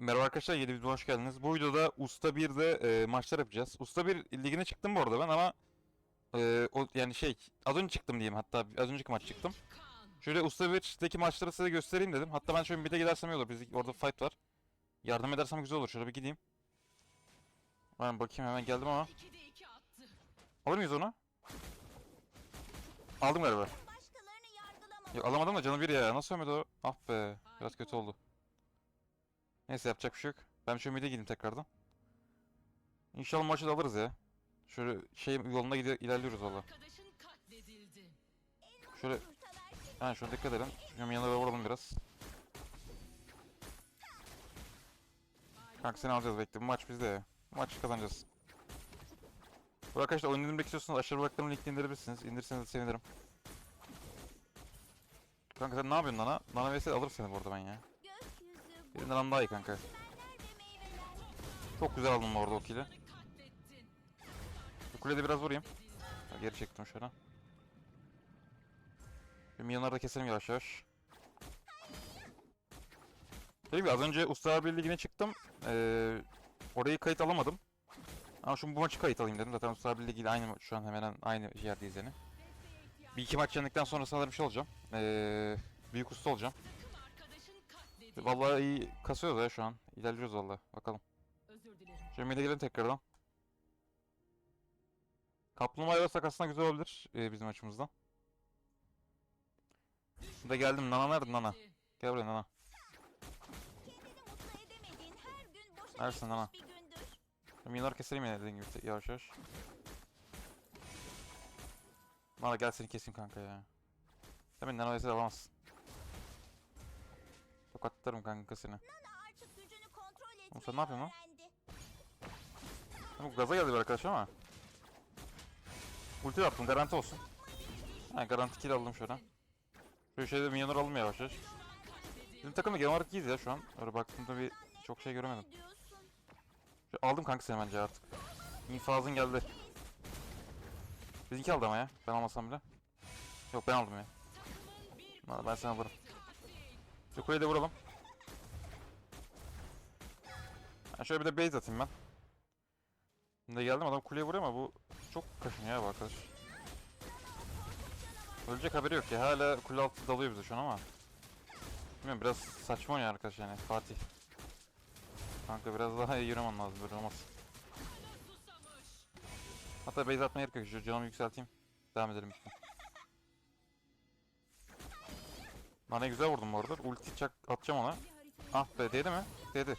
Merhaba arkadaşlar yeni videoya hoş geldiniz. Bu videoda Usta 1'de e, maçlar yapacağız. Usta 1 ligine çıktım bu arada ben ama e, o yani şey az önce çıktım diyeyim hatta az önceki maç çıktım. Şöyle Usta 1'deki maçları size göstereyim dedim. Hatta ben şöyle bir de gidersem iyi olur. Biz orada fight var. Yardım edersem güzel olur. Şöyle bir gideyim. Ben bakayım hemen geldim ama. 2'de 2 attı. Alır mıyız onu? Aldım galiba. Yok alamadım da canı bir ya. Nasıl ölmedi o? Ah be. Biraz kötü oldu. Neyse yapacak bir şey yok. Ben şöyle mid'e gideyim tekrardan. İnşallah maçı da alırız ya. Şöyle şey yolunda gide ilerliyoruz valla. Şöyle ha şuna dikkat edelim. Şunun yanına vuralım biraz. Kanka seni alacağız bekle. Bu maç bizde ya. Bu maçı kazanacağız. Bu arkadaşlar oyun indirmek istiyorsanız aşağı bıraktığım linkini indirebilirsiniz. İndirseniz de sevinirim. Kanka sen ne yapıyorsun Nana? Nana vs alır seni bu arada ben ya. Birinden Nana daha iyi kanka. Çok güzel aldım orada o kill'i. Kulede biraz vurayım. Geri çektim şöyle. Milyonları da keselim yavaş yavaş. Dediğim az önce Usta Birliği ligine çıktım. Ee, orayı kayıt alamadım. Ama şu bu maçı kayıt alayım dedim. Zaten Usta Birliği ile aynı şu an hemen aynı yerdeyiz yani. Bir iki maç yendikten sonra sanırım şey olacağım. Ee, büyük usta olacağım. Vallahi iyi kasıyoruz ya şu an. İlerliyoruz vallahi. Bakalım. Özür dilerim. Şöyle mid'e tekrardan. Kaplumbağa alırsak aslında güzel olabilir e, bizim açımızdan. Şimdi geldim. Nana nerede Nana? Gel buraya Nana. Neredesin. Şimdi Minyonları keselim yine dediğim gibi yavaş yavaş. Nana gel seni keseyim kanka ya. Sen beni Nana vs alamazsın. Tokatlarım kanka seni. Etmeyi sen ne yapıyorsun lan? Bu gaza geldi bir arkadaş ama. Ulti attım garanti olsun. Ha garanti kill aldım şöyle. Şöyle şeyde minyonları alalım yavaş yavaş. Bizim takımda genel olarak iyiyiz ya şu an. Öyle baktığımda bir çok şey göremedim. Şu aldım kanka seni bence artık. İnfazın geldi. Bizimki aldı ama ya. Ben almasam bile. Yok ben aldım ya. Ben seni alırım. Şu kuleyi vuralım. Ha şöyle bir de base atayım ben. Şimdi geldim adam kuleye vuruyor ama bu çok kaşınıyor ya arkadaş. Ölecek haberi yok ya. Hala kule altı dalıyor bize şu an ama. Bilmiyorum biraz saçma oynuyor arkadaş yani Fatih. Kanka biraz daha iyi yürümen lazım böyle olmaz. Hatta base atmaya gerek yok. Canımı yükselteyim. Devam edelim işte. Ne güzel vurdum bu arada. Ulti çak atacağım ona. Ah be değdi mi? Değdi.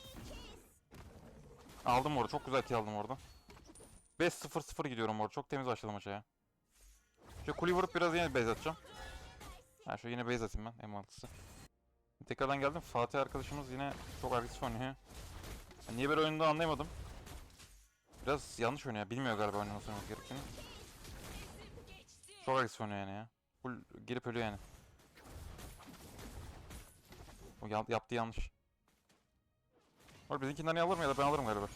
Aldım orada. Çok güzel kill aldım orada. 5-0-0 gidiyorum orada. Çok temiz başladım maça. Şu kuleyi vurup biraz yine base atacağım. Ha şu yine base atayım ben en mantıklısı. Tekrardan geldim. Fatih arkadaşımız yine çok agresif oynuyor. Niye böyle oyunda anlayamadım. Biraz yanlış oynuyor. Bilmiyor galiba oynaması gerektiğini. Çok agresif oynuyor yani ya. Full girip ölüyor yani. O ya- yaptığı yanlış. Var bizimkinden alır mı ya da ben alırım galiba.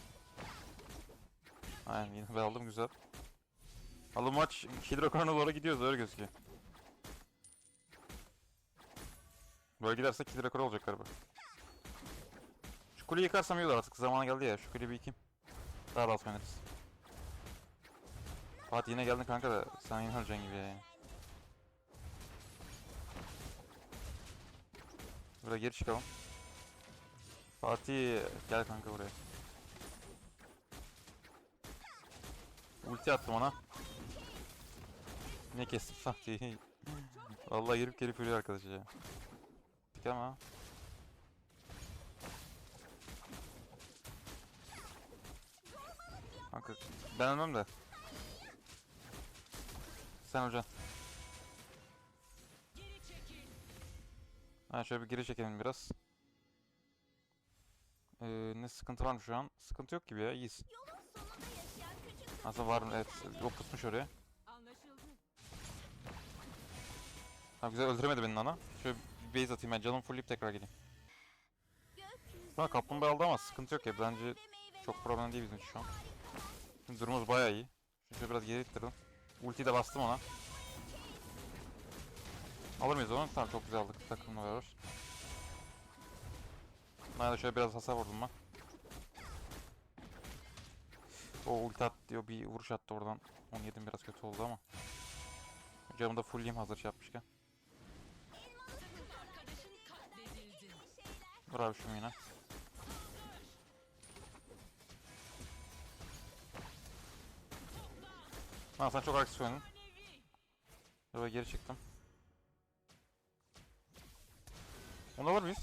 Aynen yine ben aldım güzel. Alım maç Hidrokorn'a doğru gidiyoruz öyle gözüküyor. Böyle gidersek Hidrokor olacak galiba. Şu kuleyi yıkarsam iyi olur artık zamanı geldi ya şu kuleyi bir yıkayım. Daha rahat oynarız. Fatih yine geldin kanka da sen yine öleceksin gibi ya. yani. Buraya geri çıkalım. Fatih gel kanka buraya. Ulti attım ona. Ne kestim Fatih. Vallahi girip gelip ölüyor arkadaş ya. Dik ama. Kanka ben ölmem de. Sen öleceksin. Ha şöyle bir geri çekelim biraz. Ee, ne sıkıntı var mı şu an? Sıkıntı yok gibi ya iyiyiz. Aslında var evet yok pusmuş oraya. Anlaşıldı. Güzel öldüremedi beni Nana. Şöyle bir base atayım ben canım fullleyip tekrar geleyim. Ha kaplumbağa aldı ama sıkıntı yok ya bence çok problem değil bizim şu an. Şimdi durumumuz bayağı iyi. Şöyle biraz geri ittirdim. Ultiyi de bastım ona. Alır mıyız onu? Tamam çok güzel aldık takımla beraber. Ben de şöyle biraz hasar vurdum ben. O ulti at diyor bir vuruş attı oradan. Onu yedim biraz kötü oldu ama. Camı da fullleyeyim hazır şey yapmışken. Dur abi şunu yine. Lan sen çok. Manevi. Şöyle geri çıktım. Onu alır mıyız?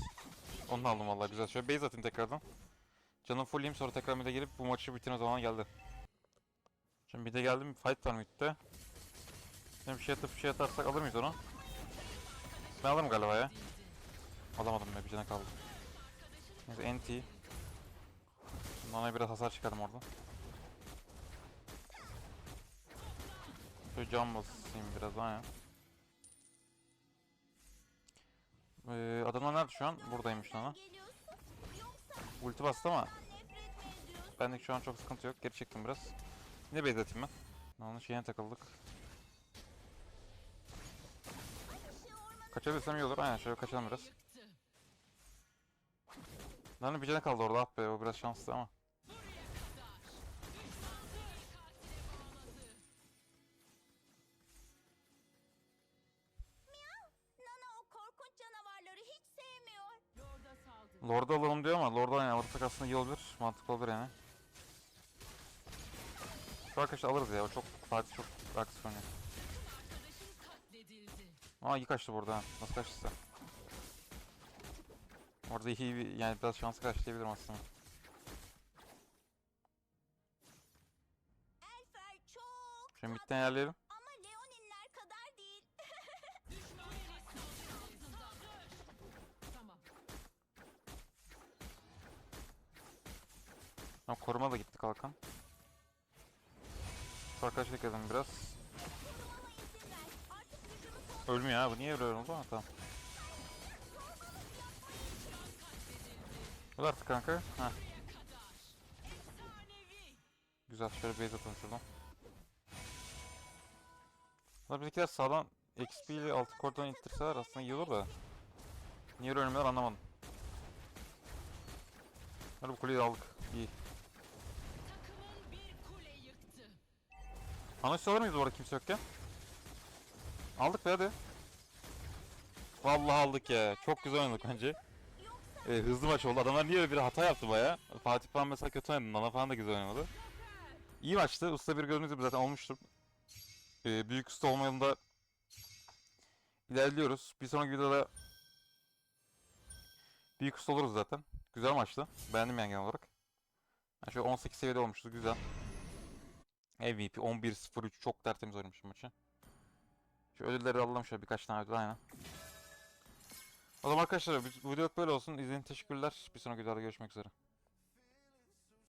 Onu aldım vallahi güzel. Şöyle base atayım tekrardan. Canım fullleyeyim sonra tekrar mid'e gelip bu maçı bitirme zamanı geldi. Şimdi mid'e geldim. Fight var mid'de. Şimdi bir şey atıp bir şey atarsak alır mıyız onu? Ben alırım galiba ya. Alamadım be bir cana kaldı. Neyse NT. Nana'ya biraz hasar çıkardım orada. Şöyle cam basayım biraz daha ya. Ee, adamlar nerede şu an? Buradaymış. Yoksa Ulti bastı ama benlik şu an çok sıkıntı yok. Geri çektim biraz. Base atayım ben. Nana'nın şeyine takıldık. Kaçabilirsem iyi olur. Aynen şöyle kaçalım biraz. Nana'nın bir canı kaldı orada. Ah be o biraz şanslı ama. Lord'u alalım diyor ama Lord'u alırsak aslında iyi olabilir. Mantıklı olur yani. Şu arkadaşı alırız ya. O çok Fatih çok agresif oynuyor. Ama iyi kaçtı burada. Nasıl kaçtıysa. Orada iyi bir yani biraz şanslı kaçtı diyebilirim aslında. Şimdi midden yerleyelim. Ama koruma da gitti kalkan. Şu arkadaşı bekledim biraz. Ölmüyor ha bu niye öyle oldu ha tamam. Dur artık kanka. Heh güzel şöyle base atalım şuradan. Bunlar bizimkiler sağdan XP ile altı kordon ittirseler aslında iyi olur da. Niye öyle ölmüyorlar anlamadım. Hadi bu kuleyi aldık. İyi. Anons alır mıyız bu arada kimse yokken? Aldık be hadi. Vallahi aldık ya. Çok güzel oynadık bence. Ee, hızlı maç oldu. Adamlar niye öyle bir hata yaptı baya. Fatih falan mesela kötü oynadı. Nana falan da güzel oynadı. İyi maçtı. Usta bir gibi zaten olmuştur. Ee, büyük usta olma yolunda ilerliyoruz. Bir sonraki videoda büyük usta oluruz zaten. Güzel maçtı. Beğendim yani genel olarak. Yani şöyle 18 seviyede olmuştu. Güzel. MVP 11-0-3 çok tertemiz oynamışım maçı. Şu ödülleri alalım şöyle birkaç tane ödül aynen. O zaman arkadaşlar video böyle olsun. İzlediğiniz teşekkürler. Bir sonraki videoda görüşmek üzere.